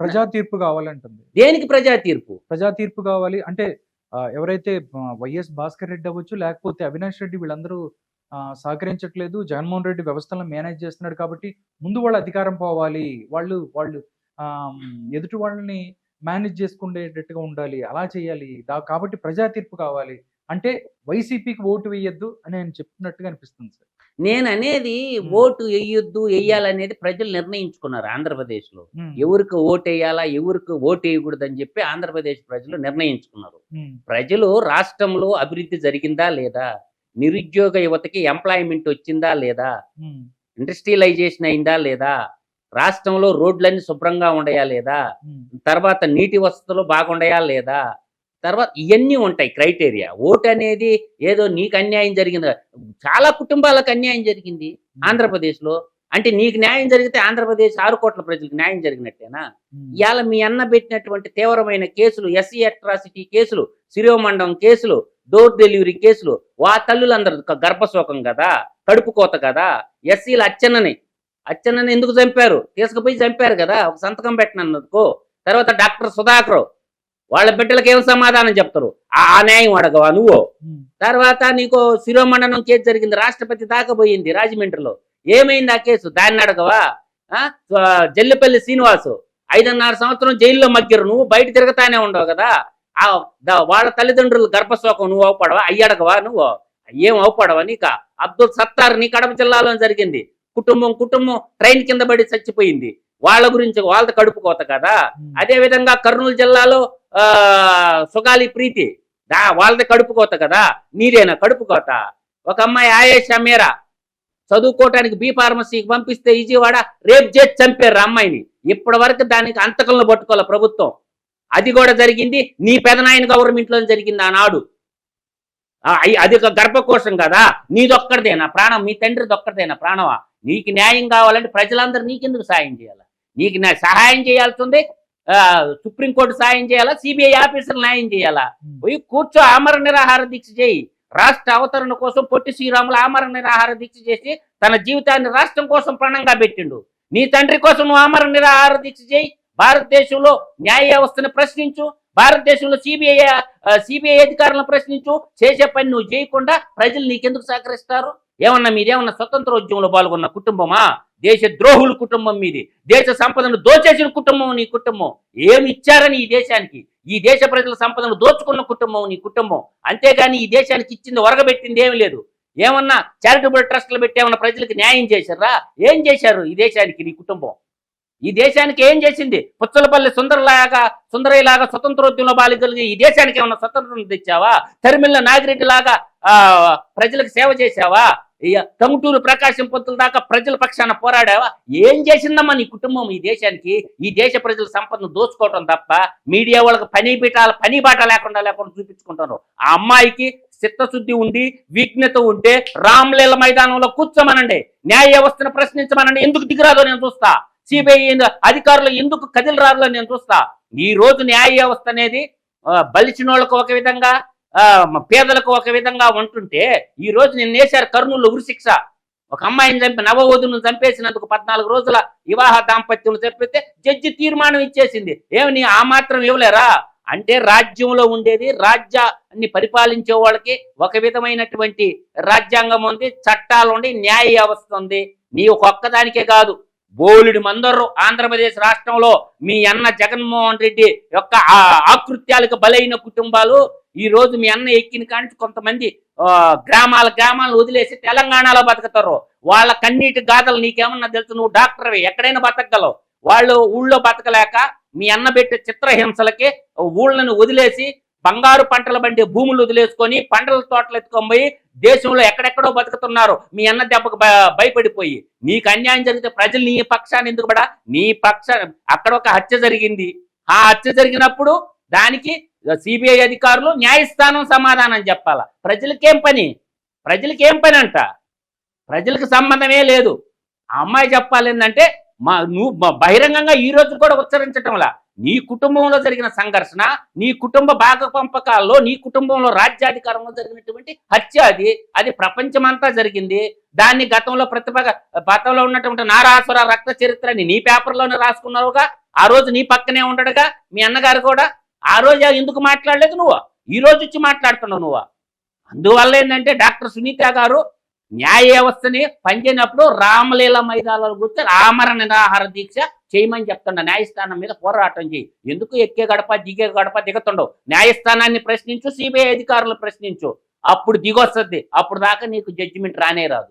ప్రజా తీర్పు కావాలంటుంది. దేనికి ప్రజా తీర్పు? ప్రజా తీర్పు కావాలి అంటే ఎవరైతే వైఎస్ భాస్కర్ రెడ్డి అవ్వచ్చు లేకపోతే అవినాష్ రెడ్డి వీళ్ళందరూ ఆ, సహకరించట్లేదు జగన్మోహన్ రెడ్డి వ్యవస్థలను మేనేజ్ చేస్తున్నాడు కాబట్టి ముందు వాళ్ళ అధికారం పోవాలి. వాళ్ళు వాళ్ళు ఎదుటి వాళ్ళని మేనేజ్ చేసుకునేటట్టుగా ఉండాలి. అలా చేయాలి. దా- కాబట్టి ప్రజా తీర్పు కావాలి. అంటే వైసీపీకి ఓటు వేయొద్దు అని ఆయన చెప్తున్నట్టుగా అనిపిస్తుంది సార్. నేను అనేది. ఓటు వేయొద్దు వేయాలనేది ప్రజలు నిర్ణయించుకున్నారు ఆంధ్రప్రదేశ్లో ఉమ్, ఎవరికి ఓటు వేయాలా ఎవరికి ఓటు వేయకూడదు అని చెప్పి ఆంధ్రప్రదేశ్ ప్రజలు నిర్ణయించుకున్నారు. ప్రజలు రాష్ట్రంలో అభివృద్ధి జరిగిందా లేదా? నిరుద్యోగ యువతకి ఎంప్లాయ్మెంట్ వచ్చిందా లేదా? ఇండస్ట్రియలైజేషన్ అయిందా లేదా? రాష్ట్రంలో రోడ్లన్నీ శుభ్రంగా ఉండయా లేదా? తర్వాత నీటి వసతులు బాగుండయా లేదా? తర్వాత ఇవన్నీ ఉంటాయి క్రైటీరియా. ఓటు అనేది ఏదో నీకు అన్యాయం జరిగింది. చాలా కుటుంబాలకు అన్యాయం జరిగింది ఆంధ్రప్రదేశ్లో. అంటే నీకు న్యాయం జరిగితే ఆంధ్రప్రదేశ్ ఆరు కోట్ల ప్రజలకు న్యాయం జరిగినట్టేనా? ఇవాళ మీ అన్న పెట్టినటువంటి తీవ్రమైన కేసులు ఎస్సీ అట్రాసిటీ కేసులు శిరోమండం కేసులు డోర్ డెలివరీ కేసులు వా తల్లులందరూ గర్భశోకం కదా కడుపు కోత కదా ఎస్సీల అచ్చన్నని అచ్చన్నని ఎందుకు చంపారు? తీసుకుపోయి చంపారు కదా ఒక సంతకం పెట్టినందుకు తర్వాత డాక్టర్ సుధాకర్ వాళ్ళ బిడ్డలకు ఏం సమాధానం చెప్తారు? ఆ న్యాయం అడగవా నువ్వు? తర్వాత నీకు శిరోమండనం కేసు జరిగింది రాష్ట్రపతి దాకా పోయింది రాజమండ్రిలో. ఏమైంది ఆ కేసు? దాన్ని అడగవా? జల్లిపల్లి శ్రీనివాసు ఐదున్నర సంవత్సరం జైల్లో మగ్గిరు నువ్వు బయట తిరగతానే ఉండవు కదా. ఆ వాళ్ళ తల్లిదండ్రులు గర్భశోకం నువ్వు అవపడవా? అయ్యడగవా నువ్వు? ఏం అవపడవా నీక? అబ్దుల్ సత్తార్ నీ కడప జిల్లాలో జరిగింది. కుటుంబం కుటుంబం ట్రైన్ కింద పడి చచ్చిపోయింది. వాళ్ళ గురించి వాళ్ళ కడుపు కోత కదా? అదే విధంగా కర్నూలు జిల్లాలో ఆ సుగాలి ప్రీతి దా వాళ్ళది కడుపు కోత కదా? నీదేనా కడుపు కోత? ఒక అమ్మాయి ఆయేషా మీరా చదువుకోవటానికి బి ఫార్మసీకి పంపిస్తే విజయవాడ రేపు చేసి చంపారు అమ్మాయిని. ఇప్పటి వరకు దానికి అంతకంలో పట్టుకోవాలి ప్రభుత్వం. అది కూడా జరిగింది నీ పెదనాయన గవర్నమెంట్లో జరిగింది ఆనాడు. అది ఒక గర్భకోశం కదా? నీదొక్కడిదేనా ప్రాణం? మీ తండ్రి దొక్కడిదేనా ప్రాణమా? నీకు న్యాయం కావాలంటే ప్రజలందరూ నీకెందుకు సాయం చేయాలి? నీకు నా సహాయం చేయాల్సింది ఆ, సుప్రీంకోర్టు సాయం చేయాలా సిబిఐ ఆఫీసర్ న్యాయం చేయాలా? పోయి కూర్చో ఆమర నిరాహార దీక్ష చేయి. రాష్ట్ర అవతరణ కోసం పొట్టి శ్రీరాములు ఆమర నిరాహార దీక్ష చేసి తన జీవితాన్ని రాష్ట్రం కోసం పణంగా పెట్టిండు. నీ తండ్రి కోసం నువ్వు ఆమర నిరాహార దీక్ష చేయి. భారతదేశంలో న్యాయ వ్యవస్థను ప్రశ్నించు. భారతదేశంలో సిబిఐ సిబిఐ అధికారులను ప్రశ్నించు. చేసే పని నువ్వు చేయకుండా ప్రజలు నీకెందుకు సహకరిస్తారు? ఏమన్నా మీరేమన్నా స్వతంత్ర ఉద్యమంలో పాల్గొన్న కుటుంబమా? దేశ ద్రోహుల కుటుంబం మీది దేశ సంపదను దోచేసిన కుటుంబం నీ కుటుంబం. ఏమి ఇచ్చారని ఈ దేశానికి? ఈ దేశ ప్రజల సంపదను దోచుకున్న కుటుంబం నీ కుటుంబం. అంతేగాని ఈ దేశానికి ఇచ్చింది ఒరగబెట్టింది ఏమి లేదు. ఏమన్నా చారిటబుల్ ట్రస్టులు పెట్టి ఏమన్నా ప్రజలకు న్యాయం చేశారా? ఏం చేశారు ఈ దేశానికి నీ కుటుంబం? ఈ దేశానికి ఏం చేసింది? పుచ్చలపల్లి సుందరలాగా సుందరయ్యలాగా స్వతంత్రోద్యమంలో బాలికలు ఈ దేశానికి ఏమన్నా స్వతంత్రం తెచ్చావా? తరిమిళ్ళ నాగిరెడ్డి లాగా ఆ, ప్రజలకు సేవ చేశావా? టంగుటూరు ప్రకాశం పొత్తుల దాకా ప్రజల పక్షాన పోరాడావా? ఏం చేసిందమ్మా నీ కుటుంబం ఈ దేశానికి? ఈ దేశ ప్రజల సంపదను దోచుకోవటం తప్ప మీడియా వాళ్ళకి పని పీటాల పని బాట లేకుండా లేకుండా చూపించుకుంటారు ఆ అమ్మాయికి చిత్తశుద్ధి ఉండి విఘ్నత ఉంటే రామ్లీల మైదానంలో కూర్చోమనండి. న్యాయ వ్యవస్థను ప్రశ్నించమనండి. ఎందుకు దిగురాదో నేను చూస్తా. సిబిఐ అధికారులు ఎందుకు కదిలిరాదో నేను చూస్తా. ఈ రోజు న్యాయ వ్యవస్థ అనేది బలిచిన బలిచినోళ్ళకు ఒక విధంగా పేదలకు ఒక విధంగా ఉంటుంటే ఈ రోజు నిన్న వేశారు కర్నూలు ఉరిశిక్ష. ఒక అమ్మాయిని చంపి నవవధును చంపేసినందుకు పద్నాలుగు రోజుల వివాహ దాంపత్యం చంపితే జడ్జి తీర్మానం ఇచ్చేసింది. ఏమని ఆ మాత్రం ఇవ్వలేరా? అంటే రాజ్యంలో ఉండేది రాజ్యాన్ని పరిపాలించే వాళ్ళకి ఒక విధమైనటువంటి రాజ్యాంగం ఉంది చట్టాలు ఉండి న్యాయ వ్యవస్థ ఉంది. నీ ఒక్కదానికే కాదు బోలుడి మందరు ఆంధ్రప్రదేశ్ రాష్ట్రంలో మీ అన్న జగన్మోహన్ రెడ్డి యొక్క ఆకృత్యాలకు బలైన కుటుంబాలు ఈ రోజు మీ అన్న ఎక్కిన కానీ కొంతమంది గ్రామాల గ్రామాలను వదిలేసి తెలంగాణలో బతుకుతారు. వాళ్ళ కన్నీటి గాథలు నీకేమన్నా తెలుసు? నువ్వు డాక్టర్వి. ఎక్కడైనా బతకగలవు. వాళ్ళు ఊళ్ళో బతకలేక మీ అన్న పెట్టే చిత్రహింసలకి ఊళ్ళను వదిలేసి బంగారు పంటలు బండి భూములు వదిలేసుకొని పంటల తోటలు ఎత్తుకొని పోయి దేశంలో ఎక్కడెక్కడో బతుకుతున్నారు. మీ అన్న దెబ్బకు భయపడిపోయి. నీకు అన్యాయం జరిగితే ప్రజలు నీ పక్షాన్ని ఎందుకు పడా నీ పక్ష అక్కడ ఒక హత్య జరిగింది. ఆ హత్య జరిగినప్పుడు దానికి సిబిఐ అధికారులు న్యాయస్థానం సమాధానం చెప్పాలా. ప్రజలకేం పని? ప్రజలకేం పని అంట? ప్రజలకు సంబంధమే లేదు. ఆ అమ్మాయి చెప్పాలి ఏంటంటే మా నువ్వు బహిరంగంగా ఈ రోజు కూడా ఉచ్చరించటంలా. నీ కుటుంబంలో జరిగిన సంఘర్షణ నీ కుటుంబ భాగ పంపకాల్లో నీ కుటుంబంలో రాజ్యాధికారంలో జరిగినటువంటి హత్య అది అది ప్రపంచమంతా జరిగింది. దాన్ని గతంలో ప్రతిభ గతంలో ఉన్నటువంటి నారాసుర రక్త చరిత్రని నీ పేపర్లోనే రాసుకున్నావుగా? ఆ రోజు నీ పక్కనే ఉండడుగా? మీ అన్నగారు కూడా? ఆ రోజు ఎందుకు మాట్లాడలేదు నువ్వు? ఈ రోజు వచ్చి మాట్లాడుతున్నావు నువ్వు? అందువల్ల ఏంటంటే డాక్టర్ సునీత గారు న్యాయ వ్యవస్థని పనిచేయనప్పుడు రామలీల మైదానాలు గురించి ఆమర నిరాహార దీక్ష చేయమని చెప్తుండ. న్యాయస్థానం మీద పోరాటం చేయి ఎందుకు ఎక్కే గడప దిగే గడప దిగుతుండవు? న్యాయస్థానాన్ని ప్రశ్నించు సిబిఐ అధికారులు ప్రశ్నించు. అప్పుడు దిగొస్తుంది. అప్పుడు దాకా నీకు జడ్జిమెంట్ రానే రాదు.